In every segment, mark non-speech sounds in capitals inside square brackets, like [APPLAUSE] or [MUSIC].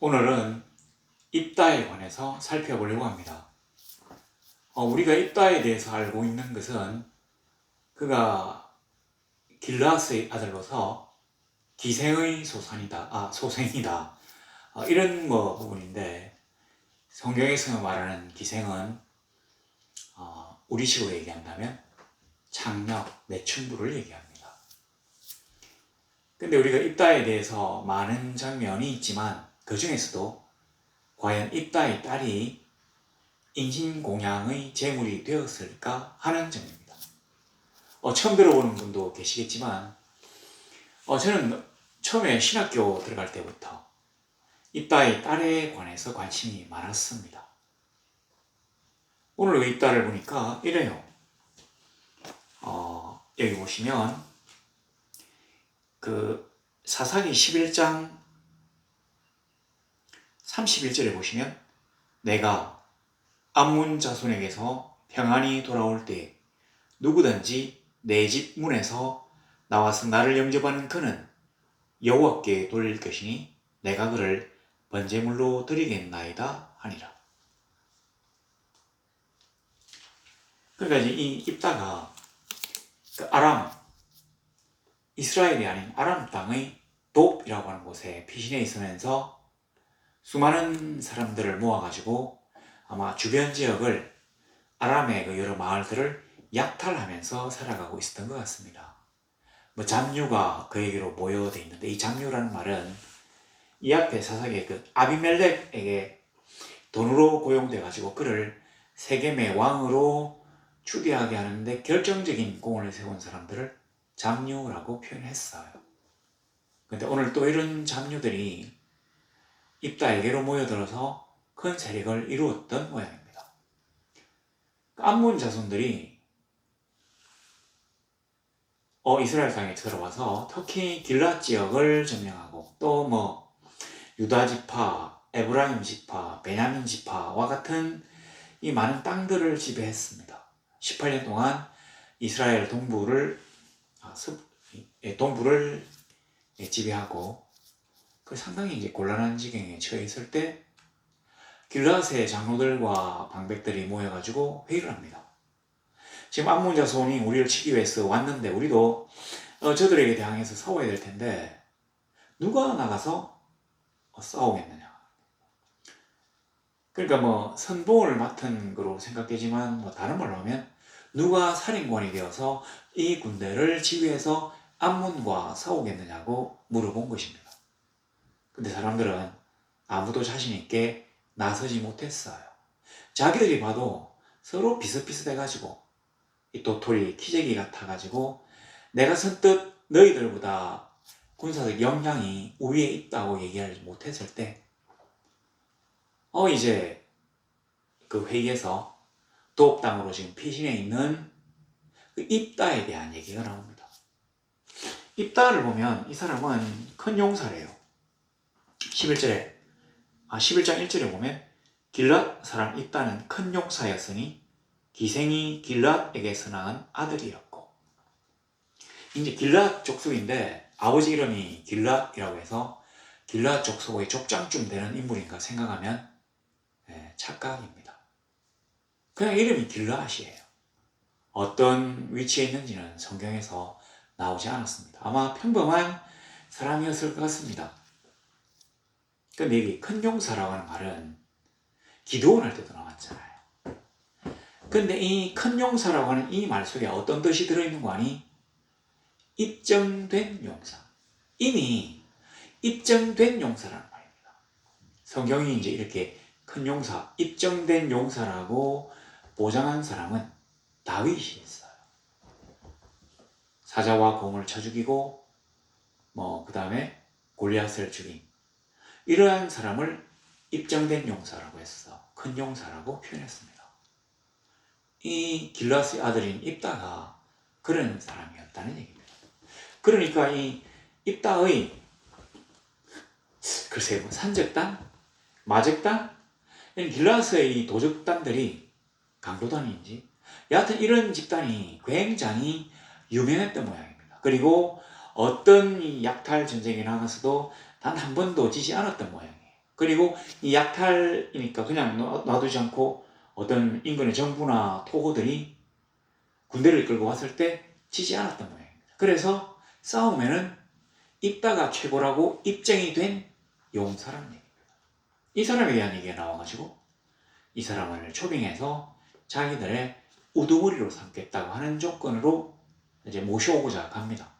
오늘은 입다에 관해서 살펴보려고 합니다. 어, 우리가 입다에 대해서 알고 있는 것은 그가 길라스의 아들로서 기생의 소산이다, 아 소생이다 어, 이런 뭐 부분인데 성경에서 말하는 기생은 어, 우리식으로 얘기한다면 창력, 매춘부를 얘기합니다. 근데 우리가 입다에 대해서 많은 장면이 있지만 그 중에서도 과연 입다의 딸이 인신공양의 제물이 되었을까 하는 점입니다. 어, 처음 들어보는 분도 계시겠지만 어, 저는 처음에 신학교 들어갈 때부터 입다의 딸에 관해서 관심이 많았습니다. 오늘 그 입다를 보니까 이래요. 어, 여기 보시면 그 사사기 11장 31절에 보시면 내가 암문 자손에게서 평안히 돌아올 때 누구든지 내 집 문에서 나와서 나를 영접하는 그는 여호와께 돌릴 것이니 내가 그를 번제물로 드리겠나이다 하니라. 그러니까 이제 이 입다가 그 아람 이스라엘이 아닌 아람 땅의 돕이라고 하는 곳에 피신해 있으면서 수많은 사람들을 모아가지고 아마 주변 지역을 아람의 그 여러 마을들을 약탈하면서 살아가고 있었던 것 같습니다. 뭐 잡류가 그에게로 모여져 있는데 이 잡류라는 말은 이 앞에 사사기의 그 아비멜렉에게 돈으로 고용돼 가지고 그를 세겜의 왕으로 추대하게 하는데 결정적인 공을 세운 사람들을 잡류라고 표현했어요. 근데 오늘 또 이런 잡류들이 입다에게로 모여들어서 큰 세력을 이루었던 모양입니다. 암몬 자손들이 어, 이스라엘 땅에 들어와서 특히 길랏 지역을 점령하고 또 뭐 유다 지파, 에브라임 지파, 베냐민 지파와 같은 이 많은 땅들을 지배했습니다. 18년 동안 이스라엘 동부를 아, 예, 동부를 예, 지배하고 그 상당히 이제 곤란한 지경에 처해 있을 때 길라스의 장로들과 방백들이 모여가지고 회의를 합니다. 지금 암몬 자손이 우리를 치기 위해서 왔는데 우리도 어, 저들에게 대항해서 싸워야 될 텐데 누가 나가서 어, 싸우겠느냐. 그러니까 뭐 선봉을 맡은 거로 생각되지만 뭐 다른 말로 하면 누가 살인관이 되어서 이 군대를 지휘해서 암몬과 싸우겠느냐고 물어본 것입니다. 근데 사람들은 아무도 자신 있게 나서지 못했어요. 자기들이 봐도 서로 비슷비슷해가지고 이 도토리 키재기 같아가지고 내가 선뜻 너희들보다 군사적 역량이 우위에 있다고 얘기하지 못했을 때, 어, 이제 그 회의에서 도읍당으로 지금 피신해 있는 그 입다에 대한 얘기가 나옵니다. 입다를 보면 이 사람은 큰 용사래요. 11절에, 아, 11장 1절에 보면 길랏 사람 입다는 큰 용사였으니 기생이 길랏에게서 낳은 아들이었고 이제 길랏 족속인데 아버지 이름이 길랏이라고 해서 길랏 족속의 족장쯤 되는 인물인가 생각하면 네, 착각입니다. 그냥 이름이 길랏이에요. 어떤 위치에 있는지는 성경에서 나오지 않았습니다. 아마 평범한 사람이었을 것 같습니다. 근데 여기 큰 용사라고 하는 말은 기도원 할 때도 나왔잖아요. 근데 이 큰 용사라고 하는 이 말 속에 어떤 뜻이 들어있는 거 아니? 입증된 용사. 이미 입증된 용사라는 말입니다. 성경이 이제 이렇게 큰 용사, 입증된 용사라고 보장한 사람은 다윗이 있어요. 사자와 공을 쳐 죽이고, 뭐, 그 다음에 골리앗을 죽인. 이러한 사람을 입증된 용사라고 했어. 큰 용사라고 표현했습니다. 이 길라스의 아들인 입다가 그런 사람이었다는 얘기입니다. 그러니까 이 입다의 글쎄 뭐 산적단, 마적단, 길라스의 이 도적단들이 강도단인지 여하튼 이런 집단이 굉장히 유명했던 모양입니다. 그리고 어떤 이 약탈 전쟁이 나가서도 단 한 번도 지지 않았던 모양이에요. 그리고 이 약탈이니까 그냥 놔- 놔두지 않고 어떤 인근의 정부나 토고들이 군대를 끌고 왔을 때 지지 않았던 모양입니다. 그래서 싸움에는 입다가 최고라고 입증이 된 용사라는 얘기입니다. 이 사람에 대한 얘기가 나와가지고 이 사람을 초빙해서 자기들의 우두머리로 삼겠다고 하는 조건으로 이제 모셔오고자 합니다.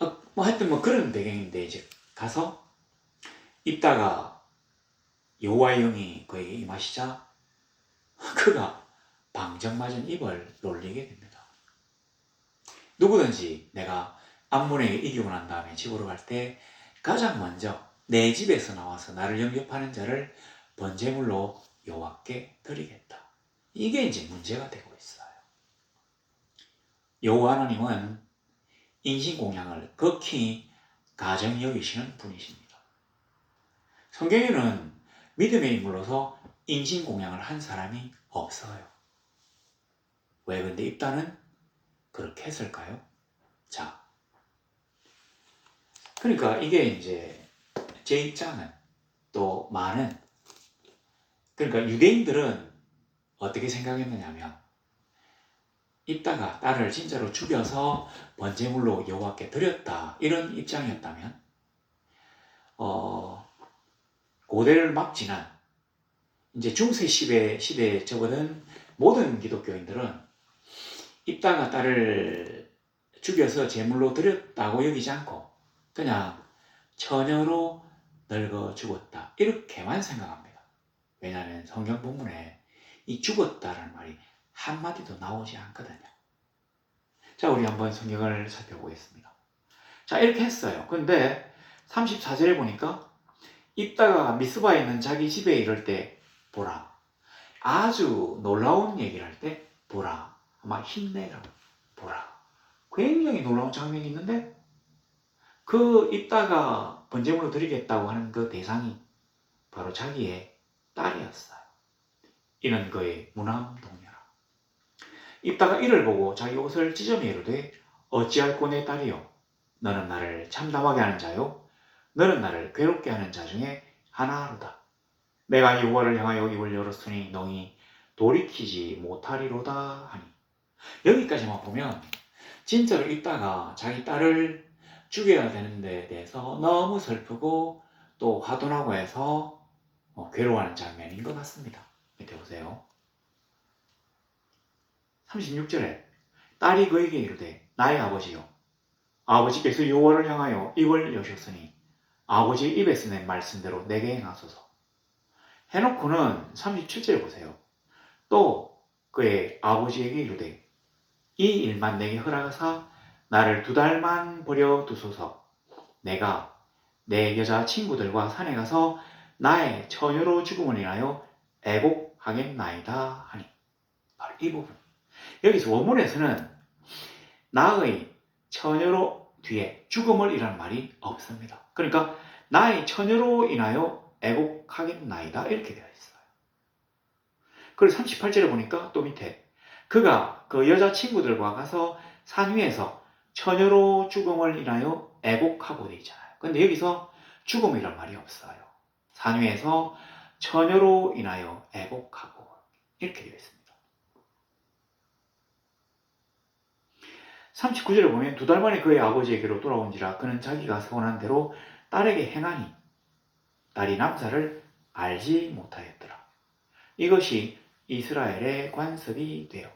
어, 뭐 하여튼 뭐 그런 배경인데 이제 가서 입다가 여호와의 영이 그에게 임하시자 그가 방정맞은 입을 놀리게 됩니다. 누구든지 내가 암몬에게 이기고 난 다음에 집으로 갈 때 가장 먼저 내 집에서 나와서 나를 영접하는 자를 번제물로 여호와께 드리겠다. 이게 이제 문제가 되고 있어요. 여호와 하나님은 인신공양을 극히 가정 여기시는 분이십니다. 성경에는 믿음의 인물로서 인신공양을 한 사람이 없어요. 왜 근데 입다는 그렇게 했을까요? 자, 그러니까 이게 이제 제 입장은 또 많은 그러니까 유대인들은 어떻게 생각했느냐면 입다가 딸을 진짜로 죽여서 번제물로 여호와께 드렸다 이런 입장이었다면 어, 고대를 막 지난 이제 중세 시대 시대에 접어든 모든 기독교인들은 입다가 딸을 죽여서 제물로 드렸다고 여기지 않고 그냥 처녀로 늙어 죽었다 이렇게만 생각합니다. 왜냐하면 성경 본문에 이 죽었다라는 말이 한마디도 나오지 않거든요. 자, 우리 한번 성경을 살펴보겠습니다. 자, 이렇게 했어요. 근데 34절에 보니까 입다가 미스바에 있는 자기 집에 이럴 때 보라. 아주 놀라운 얘기를 할 때 보라. 아마 힘내라. 보라. 굉장히 놀라운 장면이 있는데 그 입다가 번제물로 드리겠다고 하는 그 대상이 바로 자기의 딸이었어요. 이는 그의 무남동녀라. 입다가 이를 보고 자기 옷을 찢어매 이르되 어찌할꼬 내 딸이요 너는 나를 참담하게 하는 자요 너는 나를 괴롭게 하는 자 중에 하나로다. 내가 여호와를 향하여 입을 열었으니 너희 돌이키지 못하리로다 하니 여기까지만 보면 진짜로 입다가 자기 딸을 죽여야 되는 데 대해서 너무 슬프고 또 화도 나고 해서 어, 괴로워하는 장면인 것 같습니다. 밑에 보세요. 36절에 딸이 그에게 이르되 나의 아버지요 아버지께서 여호와를 향하여 입을 여셨으니 아버지의 입에서 낸 말씀대로 내게 행하소서. 해놓고는 37절 보세요. 또 그의 아버지에게 이르되 이 일만 내게 허락하사 나를 두 달만 버려 두소서. 내가 내 여자 친구들과 산에 가서 나의 처녀로 죽음을 인하여 애곡하겠나이다 하니 바로 이 부분. 여기서 원문에서는 나의 처녀로 뒤에 죽음을 이라는 말이 없습니다. 그러니까 나의 처녀로 인하여 애곡하겠나이다 이렇게 되어 있어요. 그리고 38절에 보니까 또 밑에 그가 그 여자 친구들과 가서 산 위에서 처녀로 죽음을 인하여 애곡하고 되어 있잖아요. 근데 여기서 죽음이란 말이 없어요. 산 위에서 처녀로 인하여 애곡하고 이렇게 되어 있습니다. 39절에 보면 두 달 만에 그의 아버지에게로 돌아온지라 그는 자기가 서원한 대로 딸에게 행하니 딸이 남자를 알지 못하였더라. 이것이 이스라엘의 관습이 되어.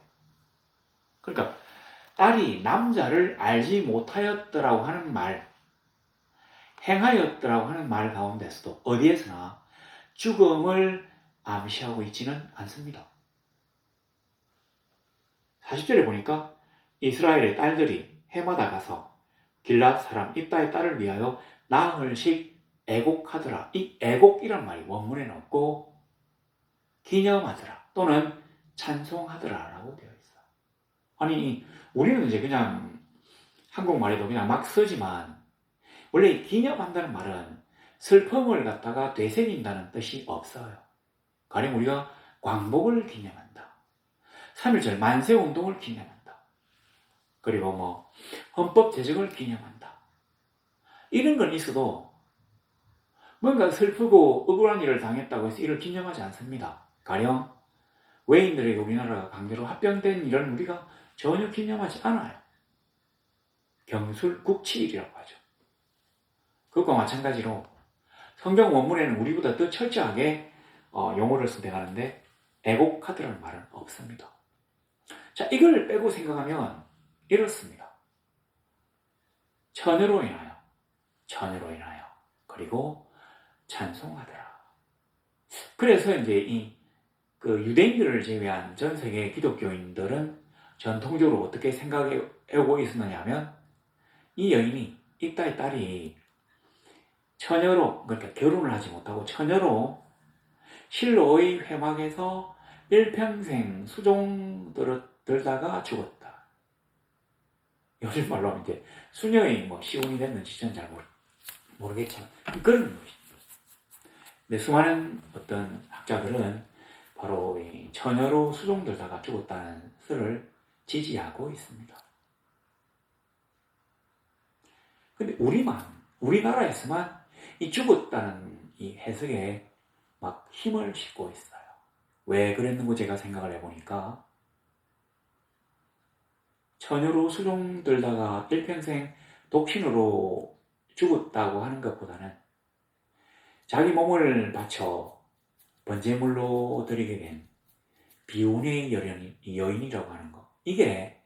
그러니까 딸이 남자를 알지 못하였더라고 하는 말, 행하였더라고 하는 말 가운데서도 어디에서나 죽음을 암시하고 있지는 않습니다. 40절에 보니까 이스라엘의 딸들이 해마다 가서 길랏 사람 입다의 딸을 위하여 나흘씩 애곡하더라. 이 애곡이란 말이 원문에는 없고 기념하더라 또는 찬송하더라라고 되어 있어. 아니 우리는 이제 그냥 한국말에도 그냥 막 쓰지만 원래 이 기념한다는 말은 슬픔을 갖다가 되새긴다는 뜻이 없어요. 가령 우리가 광복을 기념한다. 3.1절 만세운동을 기념한다. 그리고 뭐 헌법 제정을 기념한다. 이런 건 있어도 뭔가 슬프고 억울한 일을 당했다고 해서 이를 기념하지 않습니다. 가령 외인들에게 우리나라가 강제로 합병된 일을 우리가 전혀 기념하지 않아요. 경술 국치일이라고 하죠. 그것과 마찬가지로 성경 원문에는 우리보다 더 철저하게 어, 용어를 선택하는데 애곡하드라는 말은 없습니다. 자, 이걸 빼고 생각하면 이렇습니다. 천으로 인하여, 천으로 인하여, 그리고 찬송하더라. 그래서 이제 이 그 유대인들을 제외한 전 세계 기독교인들은 전통적으로 어떻게 생각해 오고 있었느냐 하면 이 여인이 입다의 딸이 처녀로 그러니까 결혼을 하지 못하고 처녀로 실로의 회막에서 일평생 수종 들다가 죽었다. 요즘 말로 하면 이제 수녀의 뭐 시혼이 됐는지 저는 잘 모르, 모르겠지만 그런 것입니다. 근데 수많은 어떤 학자들은 바로 이 처녀로 수종 들다가 죽었다는 설을 지지하고 있습니다. 근데 우리만 우리나라에서만 이 죽었다는 이 해석에 막 힘을 싣고 있어요. 왜 그랬는고 제가 생각을 해보니까 처녀로 수종 들다가 일평생 독신으로 죽었다고 하는 것보다는 자기 몸을 바쳐 번제물로 드리게 된 비운의 여인, 여인이라고 하는 것. 이게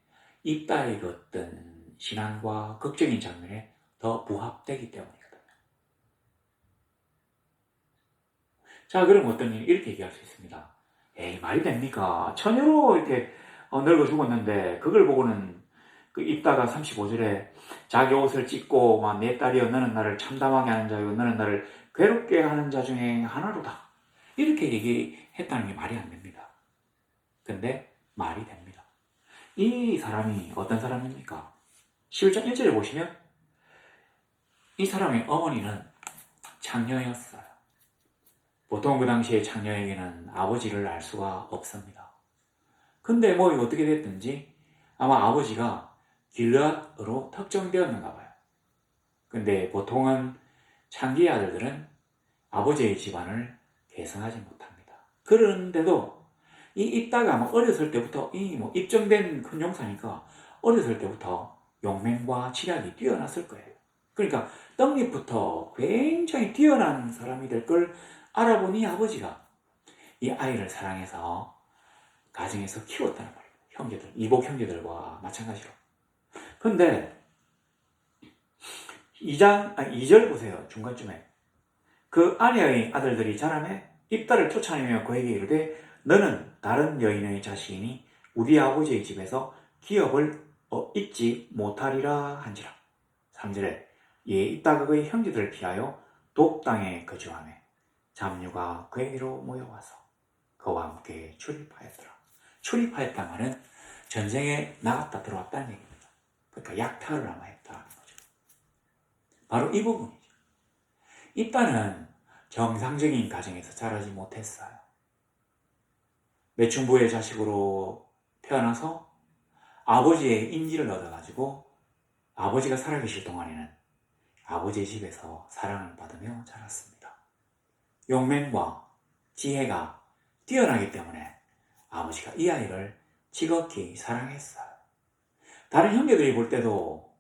그 어떤 신앙과 극적인 장면에 더 부합되기 때문이거든요. 자, 그럼 어떤 일 이렇게 얘기할 수 있습니다. 에이, 말이 됩니까? 처녀로 이렇게 어, 늙어 죽었는데, 그걸 보고는 그 입다가 35절에 자기 옷을 찢고, 막, 내 딸이여, 너는 나를 참담하게 하는 자요, 너는 나를 괴롭게 하는 자 중에 하나로다. 이렇게 얘기했다는 게 말이 안 됩니다. 근데 말이 됩니다. 이 사람이 어떤 사람입니까? 11장 1절에 보시면 이 사람의 어머니는 장녀였어요. 보통 그 당시에 장녀에게는 아버지를 알 수가 없습니다. 근데 뭐 어떻게 됐든지 아마 아버지가 길앗으로 특정되었는가 봐요. 근데 보통은 창기의 아들들은 아버지의 집안을 계승하지 못합니다. 그런데도 이 있다가 뭐 어렸을 때부터 이 뭐 입정된 큰 용사니까 어렸을 때부터 용맹과 치략이 뛰어났을 거예요. 그러니까 떡잎부터 굉장히 뛰어난 사람이 될 걸 알아보니 아버지가 이 아이를 사랑해서 가정에서 키웠다는 말이에요. 형제들, 이복 형제들과 마찬가지로. 근데 2장, 아니 2절 보세요. 중간쯤에. 그 아내의 아들들이 자라매 입다를 쫓아내며 그에게 이르되 너는 다른 여인의 자식이니 우리 아버지의 집에서 기업을 어, 잊지 못하리라 한지라. 3절에 예 입다가 그의 형제들을 피하여 독당에 거주하며 잡류가 그에게로 모여와서 그와 함께 출입하였더라. 출입하였다 말은 전쟁에 나갔다 들어왔다는 얘기입니다. 그러니까 약탈을 아마 했다는 거죠. 바로 이 부분이죠. 입다는 정상적인 가정에서 자라지 못했어요. 매춘부의 자식으로 태어나서 아버지의 인지를 얻어가지고 아버지가 살아계실 동안에는 아버지의 집에서 사랑을 받으며 자랐습니다. 용맹과 지혜가 뛰어나기 때문에 아버지가 이 아이를 지극히 사랑했어요. 다른 형제들이 볼 때도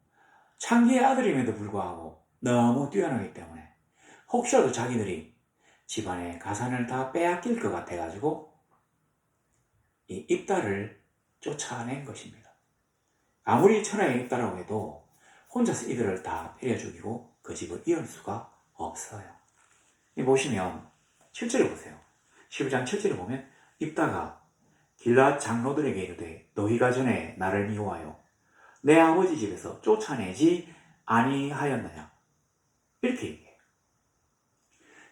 창기의 아들임에도 불구하고 너무 뛰어나기 때문에 혹시라도 자기들이 집안의 가산을 다 빼앗길 것 같아가지고 이 입다를 쫓아낸 것입니다. 아무리 천하의 입다라고 해도 혼자서 이들을 다 때려 죽이고 그 집을 이을 수가 없어요. 이 보시면 7절에 보세요. 12장 7절에 보면 입다가 길라 장로들에게 이르되 너희가 전에 나를 미워하여 내 아버지 집에서 쫓아내지 아니하였느냐 이렇게 얘기해요.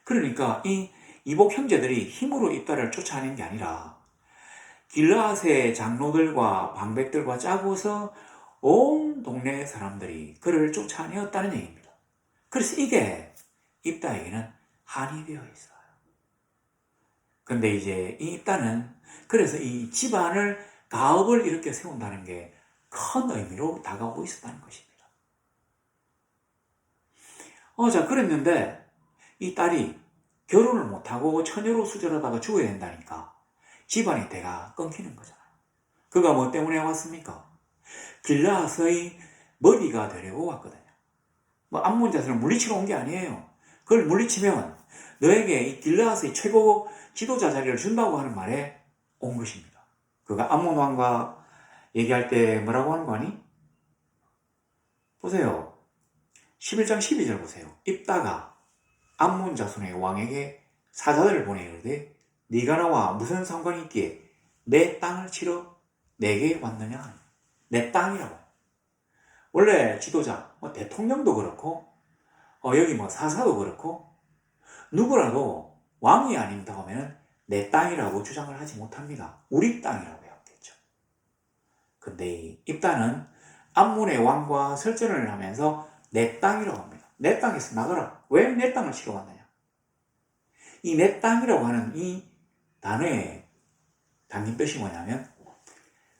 그러니까 이 이복 형제들이 힘으로 입다를 쫓아낸 게 아니라 길라앗의 장로들과 방백들과 짜고서 온 동네 사람들이 그를 쫓아내었다는 얘기입니다. 그래서 이게 입다에게는 한이 되어 있어요. 근데 이제 이 입다는 그래서 이 집안을 가업을 이렇게 세운다는 게 큰 의미로 다가오고 있었다는 것입니다. 어, 자, 그랬는데 이 딸이 결혼을 못하고 처녀로 수절하다가 죽어야 된다니까 집안의 대가 끊기는 거잖아요. 그가 뭐 때문에 왔습니까? 길라서의 머리가 되려고 왔거든요. 뭐 암문자들을 물리치러 온 게 아니에요. 그걸 물리치면 너에게 이 길라서의 최고 지도자 자리를 준다고 하는 말에 온 것입니다. 그가 암몬 왕과 얘기할 때 뭐라고 하는 거 아니? 보세요. 11장 12절 보세요. 입다가 암몬 자손의 왕에게 사자들을 보내이르되 네가 나와 무슨 상관이 있기에 내 땅을 치러 내게 왔느냐? 내 땅이라고. 원래 지도자, 뭐 대통령도 그렇고 어, 여기 뭐 사사도 그렇고 누구라도 왕이 아닌다고 하면 내 땅이라고 주장을 하지 못합니다. 우리 땅이라고 해야겠죠. 근데 이 입단은 암몬의 왕과 설전을 하면서 내 땅이라고 합니다. 내 땅에서 나가라. 왜 내 땅을 치러 왔느냐? 이 내 땅이라고 하는 이 단어의 담긴 뜻이 뭐냐면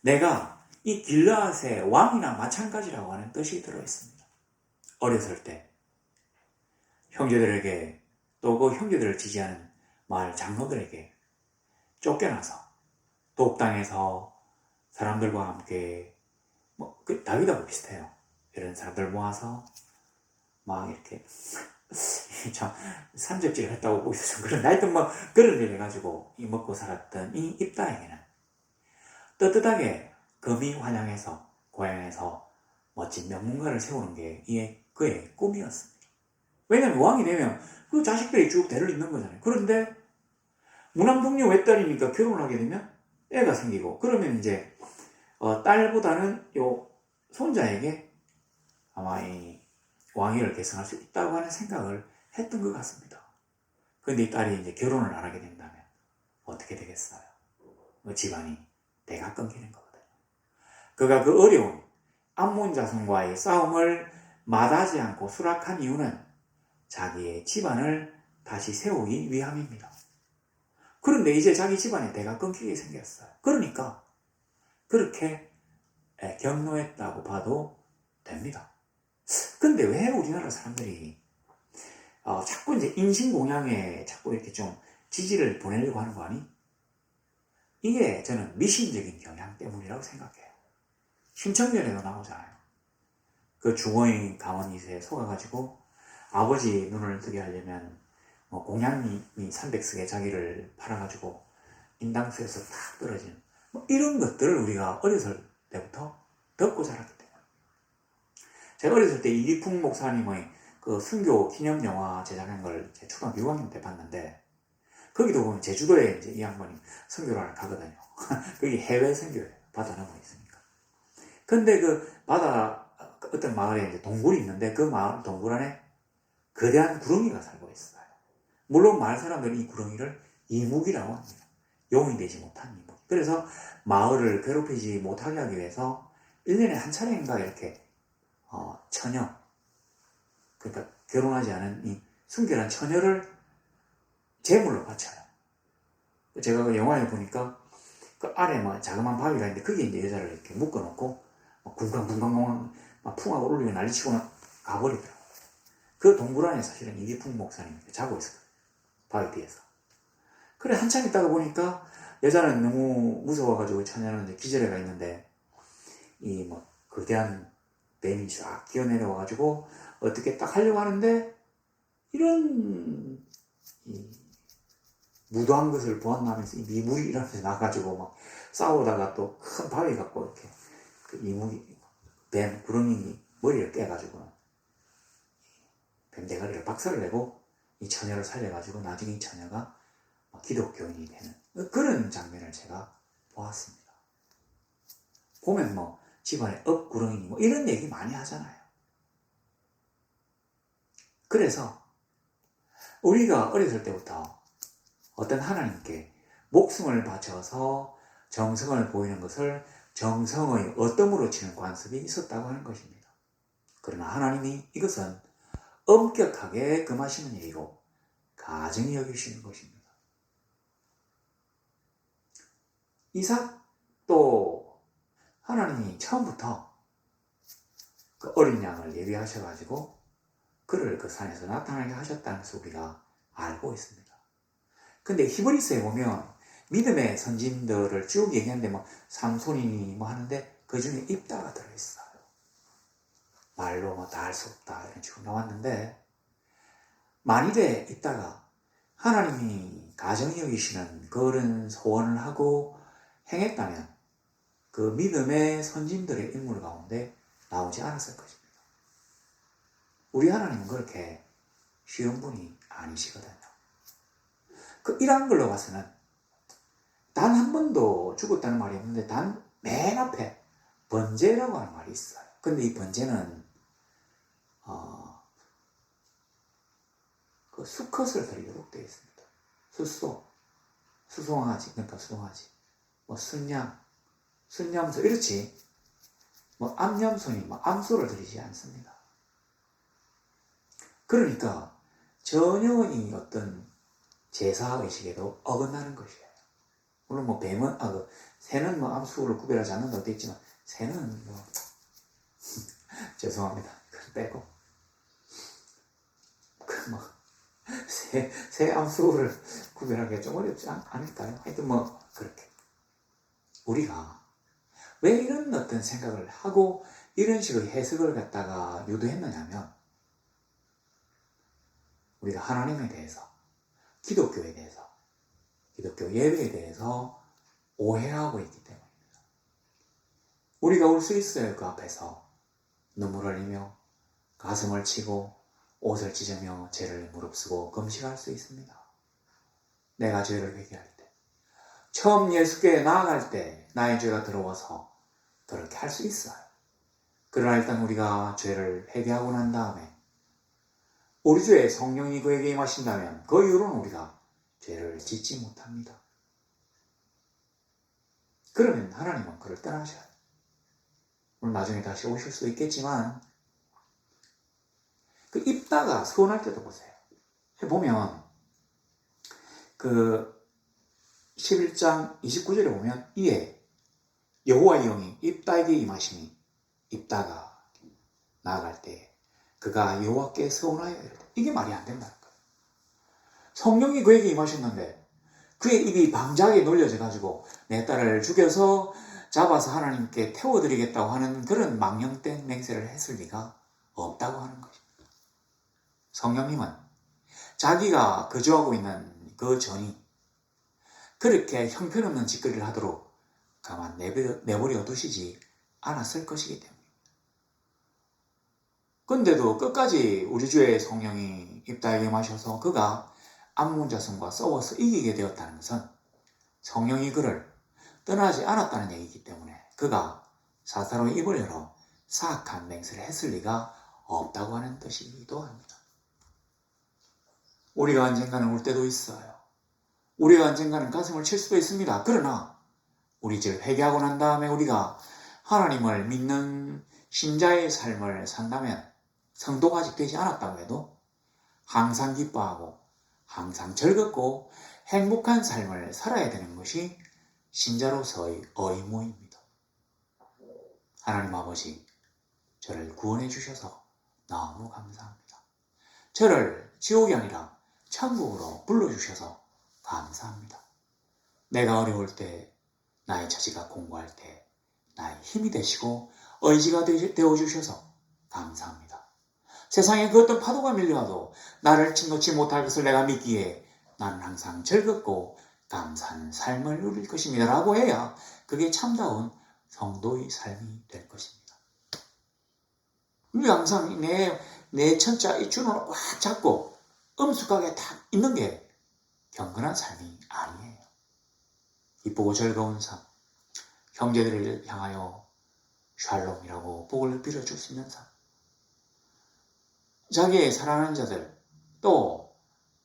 내가 이 길라앗의 왕이나 마찬가지라고 하는 뜻이 들어있습니다. 어렸을 때 형제들에게 또 그 형제들을 지지하는 마을 장로들에게 쫓겨나서 독당에서 사람들과 함께 뭐 그 다윗하고 비슷해요. 이런 사람들 모아서 막 이렇게 [LAUGHS] 참 산적질 했다고 보기도 좀 [LAUGHS] 그런 하여튼 뭐 그런 일 해가지고 이 먹고 살았던 이 입다에게는 떳떳하게 금이 환영해서 고향에서 멋진 명문가를 세우는 게 이의 그의 꿈이었습니다. 왜냐면 왕이 되면 그 자식들이 쭉 대를 잇는 거잖아요. 그런데 무남동녀 외딸이니까 결혼을 하게 되면 애가 생기고 그러면 이제 어, 딸보다는 요 손자에게 아마 이 왕위를 계승할 수 있다고 하는 생각을 했던 것 같습니다. 그런데 이 딸이 이제 결혼을 안 하게 된다면 어떻게 되겠어요? 뭐 집안이 대가 끊기는 거거든요. 그가 그 어려운 암몬 자손과의 싸움을 마다하지 않고 수락한 이유는 자기의 집안을 다시 세우기 위함입니다. 그런데 이제 자기 집안에 대가 끊기게 생겼어요. 그러니까 그렇게 경로했다고 봐도 됩니다. 근데 왜 우리나라 사람들이 어, 자꾸 이제 인신공양에 자꾸 이렇게 좀 지지를 보내려고 하는 거 아니? 이게 저는 미신적인 경향 때문이라고 생각해요. 신청전에도 나오잖아요. 그 중호인 강원 이세에 속아가지고 아버지 눈을 뜨게 하려면 뭐 공양이 300석에 자기를 팔아가지고 인당수에서 탁 떨어지는 뭐 이런 것들을 우리가 어렸을 때부터 듣고 자랐기 때문에 제가 어렸을 때 이기풍 목사님의 그 순교 기념 영화 제작한 걸 제 초등학교 6학년 때 봤는데 거기도 보면 제주도에 이제 이 양반이 선교를 가거든요. [LAUGHS] 거기 해외 선교예요. 바다 넘어 있으니까. 근데 그 바다 어떤 마을에 이제 동굴이 있는데 그 마을 동굴 안에 거대한 구렁이가 살고 있어요. 물론 마을 사람들은 이 구렁이를 이묵이라고 합니다. 용이 되지 못한 이묵. 그래서 마을을 괴롭히지 못하게 하기 위해서 1년에 한 차례인가 이렇게 어, 처녀 그러니까 결혼하지 않은 이 순결한 처녀를 제물로 바쳐요. 제가 그 영화에 보니까 그 아래 막 자그마한 바위가 있는데 거기에 이제 여자를 이렇게 묶어놓고 궁강궁강궁강 막 풍하고 올리고 난리치고 가버리더라고요. 그 동굴 안에 사실은 이기풍 목사님이 자고 있었거든요. 바위 뒤에서. 그래 한참 있다가 보니까 여자는 너무 무서워가지고 처녀는 이제 기절해 가 있는데 이 뭐 거대한 뱀이 쫙 기어내려와가지고 어떻게 딱 하려고 하는데 이런 이 무도한 것을 보았나면서 이 미물이 이러면서 나가지고 막 싸우다가 또 큰 바위 갖고 이렇게 그 이물이 뱀 구렁이 머리를 깨가지고 뱀 대가리를 박살을 내고 이 처녀를 살려가지고 나중에 이 처녀가 기독교인이 되는 그런 장면을 제가 보았습니다. 보면 뭐 집안에 업구렁이니 뭐 이런 얘기 많이 하잖아요. 그래서 우리가 어렸을 때부터 어떤 하나님께 목숨을 바쳐서 정성을 보이는 것을 정성의 어떤 치는 관습이 있었다고 하는 것입니다. 그러나 하나님이 이것은 엄격하게 금하시는 일이고 가정히 여기시는 것입니다. 이삭도 하나님이 처음부터 그 어린 양을 예비하셔가지고 그를 그 산에서 나타나게 하셨다는 우리가 알고 있습니다. 근데 히브리스에 보면 믿음의 선진들을 쭉 얘기하는데 뭐 삼손이니 뭐 하는데 그 중에 입다가 들어있어요. 말로 뭐 다 할 수 없다 이런 식으로 나왔는데 만일에 있다가 하나님이 가정이 여기시는 그런 소원을 하고 행했다면 그 믿음의 선진들의 인물 가운데 나오지 않았을 것입니다. 우리 하나님은 그렇게 쉬운 분이 아니시거든요. 그 이러한 걸로 봐서는 단 한 번도 죽었다는 말이 없는데 단 맨 앞에 번제라고 하는 말이 있어요. 근데 이 번제는 어, 그 수컷을 드리도록 되어 있습니다. 수소, 수송아지, 그러니까 수송아지, 뭐 순양, 순ям소 이렇지. 뭐 암염소니 뭐 암소를 드리지 않습니다. 그러니까 전혀 이 어떤 제사 의식에도 어긋나는 것이에요. 물론 뭐 뱀은 아그 새는 뭐 암수를 구별하지 않는다 고 되어 있지만 새는 뭐 [LAUGHS] 죄송합니다. 빼고 그뭐새 새 암수를 구별하기가 좀 어렵지 않, 않을까요? 하여튼 뭐 그렇게 우리가 왜 이런 어떤 생각을 하고 이런 식의 해석을 갖다가 유도했느냐면 우리가 하나님에 대해서 기독교에 대해서 기독교 예배에 대해서 오해하고 있기 때문입니다. 우리가 올 수 있어요 그 앞에서 눈물을 흘리며 가슴을 치고 옷을 찢으며 죄를 무릅쓰고 금식할 수 있습니다. 내가 죄를 회개할 때 처음 예수께 나아갈 때 나의 죄가 들어와서 그렇게 할 수 있어요. 그러나 일단 우리가 죄를 회개하고 난 다음에 우리 죄에 성령이 그에게 임하신다면 그 이후로는 우리가 죄를 짓지 못합니다. 그러면 하나님은 그를 떠나셔요. 물론 나중에 다시 오실 수도 있겠지만 그 입다가 서운할 때도 보세요. 보면 그 11장 29절에 보면 이에 여호와의 영이 입다에게 임하시니 입다가 나아갈 때 그가 여호와께 서운하여 이르되 이게 말이 안 된다는 거예요. 성령이 그에게 임하셨는데 그의 입이 방자하게 놀려져 가지고 내 딸을 죽여서 잡아서 하나님께 태워드리겠다고 하는 그런 망령된 맹세를 했을 리가 없다고 하는 것입니다. 성령님은 자기가 거주하고 있는 그 전이 그렇게 형편없는 짓거리를 하도록 가만 내버려 두시지 않았을 것이기 때문입니다. 근데도 끝까지 우리 주의 성령이 입다에게 마셔서 그가 암몬 자손과 싸워서 이기게 되었다는 것은 성령이 그를 떠나지 않았다는 얘기이기 때문에 그가 사사로이 입을 열어 사악한 맹세를 했을 리가 없다고 하는 뜻이기도 합니다. 우리가 언젠가는 울 때도 있어요. 우리가 언젠가는 가슴을 칠 수도 있습니다. 그러나 우리 즉 회개하고 난 다음에 우리가 하나님을 믿는 신자의 삶을 산다면 성도가 아직 되지 않았다고 해도 항상 기뻐하고 항상 즐겁고 행복한 삶을 살아야 되는 것이 신자로서의 의무입니다. 하나님 아버지, 저를 구원해 주셔서 너무 감사합니다. 저를 지옥이 아니라 천국으로 불러주셔서 감사합니다. 내가 어려울 때, 나의 처지가 공부할 때, 나의 힘이 되시고 의지가 되어주셔서 감사합니다. 세상에 그 어떤 파도가 밀려와도 나를 침놓지 못할 것을 내가 믿기에 나는 항상 즐겁고 감사한 삶을 누릴 것입니다. 라고 해야 그게 참다운 성도의 삶이 될 것입니다. 우리 항상 내, 내 천자 이 주문을 꽉 잡고 엄숙하게 딱 있는 게 경건한 삶이 아니에요. 이쁘고 즐거운 삶, 형제들을 향하여 샬롬이라고 복을 빌어줄 수 있는 삶. 자기의 사랑하는 자들, 또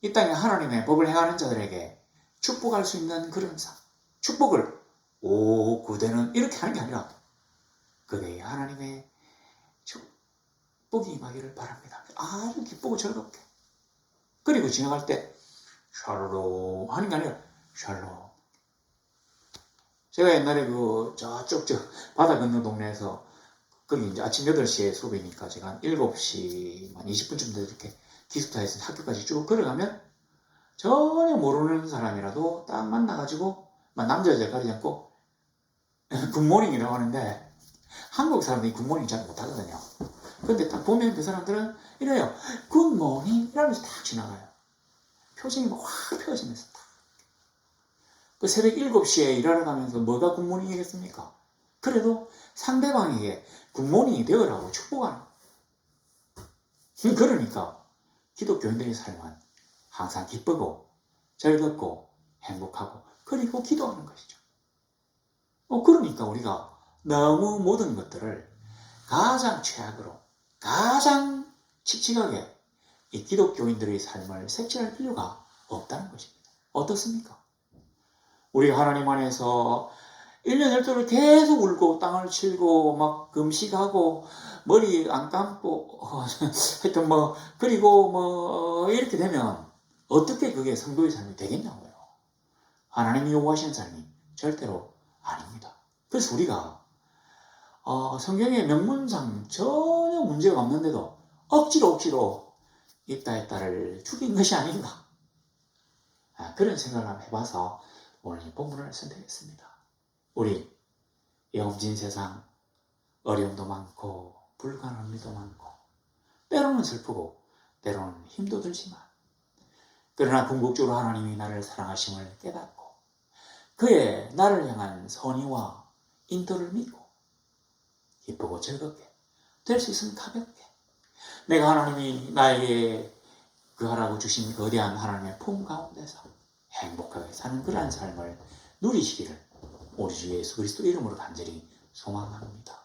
이 땅에 하나님의 법을 행하는 자들에게 축복할 수 있는 그런 삶. 축복을 오, 구대는 이렇게 하는 게 아니라 그대의 하나님의 축복이 임하기를 바랍니다. 아주 기쁘고 즐겁게. 그리고 지나갈 때 샬롬 하는 게 아니라 샬롬. 제가 옛날에 그 저쪽 저 바다 건너 동네에서 거기 이제 아침 8시에 수업이니까 제가 한 7시 한 20분쯤 돼 이렇게 기숙사에서 학교까지 쭉 걸어가면 전혀 모르는 사람이라도 딱 만나가지고 막 남자 여자 가리지 않고 굿모닝이라고 하는데 한국 사람들이 굿모닝 잘 못하거든요. 근데 딱 보면 그 사람들은 이래요. 굿모닝 이러면서 딱 지나가요. 표정이 막확 펴지면서 딱. 그 새벽 7시에 일하러 가면서 뭐가 굿모닝이겠습니까? 그래도 상대방에게 굿모닝이 되어라고 축복하는. 그러니까 기독교인들의 삶은 항상 기쁘고 즐겁고 행복하고 그리고 기도하는 것이죠. 어, 그러니까 우리가 너무 모든 것들을 가장 최악으로 가장 칙칙하게 이 기독교인들의 삶을 색칠할 필요가 없다는 것입니다. 어떻습니까? 우리가 하나님 안에서 1년 12를 계속 울고 땅을 치고 막 금식하고 머리 안 감고 어, [LAUGHS] 하여튼 뭐 그리고 뭐 이렇게 되면 어떻게 그게 성도의 삶이 되겠냐고요. 하나님이 요구하시는 삶이 절대로 아닙니다. 그래서 우리가 어, 성경의 명문상 전혀 문제가 없는데도 억지로 억지로 입다했다를 죽인 것이 아닌가. 아, 그런 생각을 한번 해봐서 오늘 이 본문을 선택했습니다. 우리 영진 세상 어려움도 많고 불가능한 일도 많고 때로는 슬프고 때로는 힘도 들지만 그러나 궁극적으로 하나님이 나를 사랑하심을 깨닫고 그의 나를 향한 선의와 인도를 믿고 기쁘고 즐겁게 될 수 있으면 가볍게 내가 하나님이 나에게 그 하라고 주신 거대한 하나님의 품 가운데서 행복하게 사는 그러한 삶을 누리시기를 우리 주 예수 그리스도 이름으로 간절히 소망합니다.